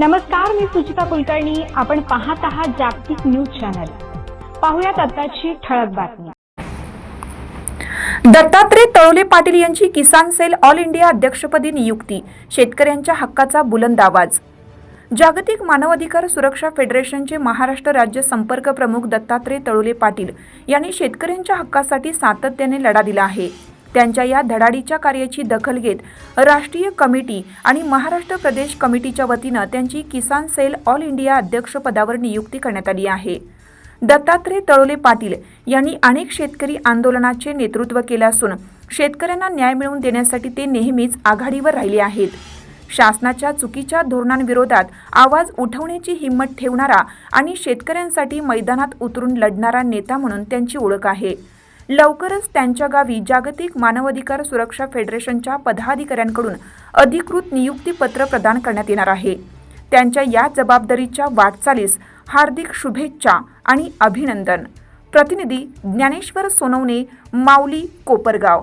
नमस्कार मी सुचिता कुलकर्णी. आपण पाहत आहात जागतिक न्यूज चॅनल. पाहुयात आताची ठळक बातमी. दत्तात्रय तळोले पाटील यांची किसान सेल ऑल इंडिया अध्यक्षपदी नियुक्ती. शेतकऱ्यांच्या हक्काचा बुलंद आवाज. जागतिक मानवाधिकार सुरक्षा फेडरेशनचे महाराष्ट्र राज्य संपर्क प्रमुख दत्तात्रय तळोले पाटील यांनी शेतकऱ्यांच्या हक्कासाठी सातत्याने लढा दिला आहे. त्यांच्या या धडाडीच्या कार्याची दखल घेत राष्ट्रीय कमिटी आणि महाराष्ट्र प्रदेश कमिटीच्या वतीनं त्यांची किसान सेल ऑल इंडिया अध्यक्षपदावर नियुक्ती करण्यात आली आहे. दत्तात्रय तळोले पाटील यांनी अनेक शेतकरी आंदोलनाचे नेतृत्व केले असून शेतकऱ्यांना न्याय मिळवून देण्यासाठी ते नेहमीच आघाडीवर राहिले आहेत. शासनाच्या चुकीच्या धोरणांविरोधात आवाज उठवण्याची हिंमत ठेवणारा आणि शेतकऱ्यांसाठी मैदानात उतरून लढणारा नेता म्हणून त्यांची ओळख आहे. लवकरच त्यांच्या गावी जागतिक मानवाधिकार सुरक्षा फेडरेशनच्या पदाधिकाऱ्यांकडून अधिकृत नियुक्तीपत्र प्रदान करण्यात येणार आहे. त्यांच्या या जबाबदारीच्या वाटचालीस हार्दिक शुभेच्छा आणि अभिनंदन. प्रतिनिधी ज्ञानेश्वर सोनवणे माऊली कोपरगाव.